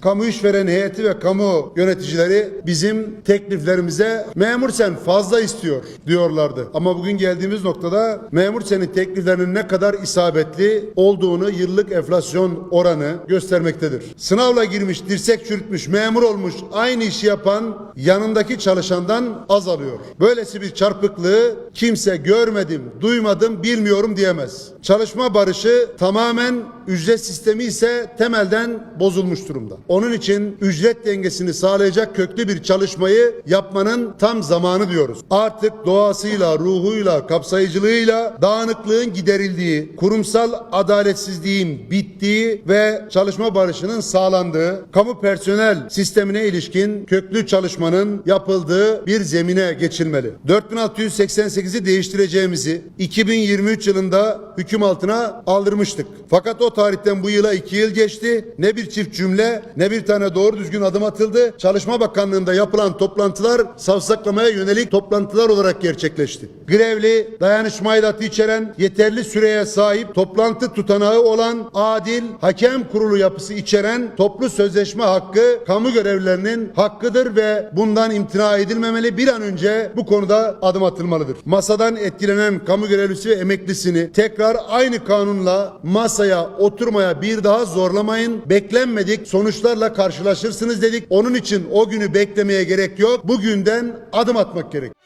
Kamu işveren heyeti ve kamu yöneticileri bizim tekliflerimize memur sen fazla istiyor diyorlardı. Ama bugün geldiğimiz noktada memur senin tekliflerinin ne kadar isabetli olduğunu yıllık enflasyon oranı göstermektedir. Sınavla girmiş, dirsek çürütmüş, memur olmuş, aynı işi yapan yanındaki çalışandan az alıyor. Böylesi bir çarpıklığı kimse görmedim, duymadım, bilmiyorum diyemez. Çalışma barışı tamamen ücret sistemi ise temelden bozulmuş durumda. Onun için ücret dengesini sağlayacak köklü bir çalışmayı yapmanın tam zamanı diyoruz. Artık doğasıyla, ruhuyla, kapsayıcılığıyla dağınıklığın giderildiği, kurumsal adaletsizliğin bittiği ve çalışma barışının sağlandığı, kamu personel sistemine ilişkin köklü çalışmanın yapıldığı bir zemine geçilmeli. 4688'i değiştireceğimizi 2023 yılında hüküm altına aldırmıştık. Fakat o tarihten bu yıla iki yıl geçti. Ne bir çift cümle ne bir tane doğru düzgün adım atıldı. Çalışma Bakanlığı'nda yapılan toplantılar savsaklamaya yönelik toplantılar olarak gerçekleşti. Grevli, dayanışma aidatı içeren, yeterli süreye sahip, toplantı tutanağı olan, adil, hakem kurulu yapısı içeren toplu sözleşme hakkı kamu görevlilerinin hakkıdır ve bundan imtina edilmemeli. Bir an önce bu konuda adım atılmalıdır. Masadan etkilenen kamu görevlisi ve emeklisini tekrar aynı kanunla masaya oturmaya bir daha zorlamayın. Beklenmedik sonuçlarla karşılaşırsınız dedik. Onun için o günü beklemeye gerek yok. Bugünden adım atmak gerek.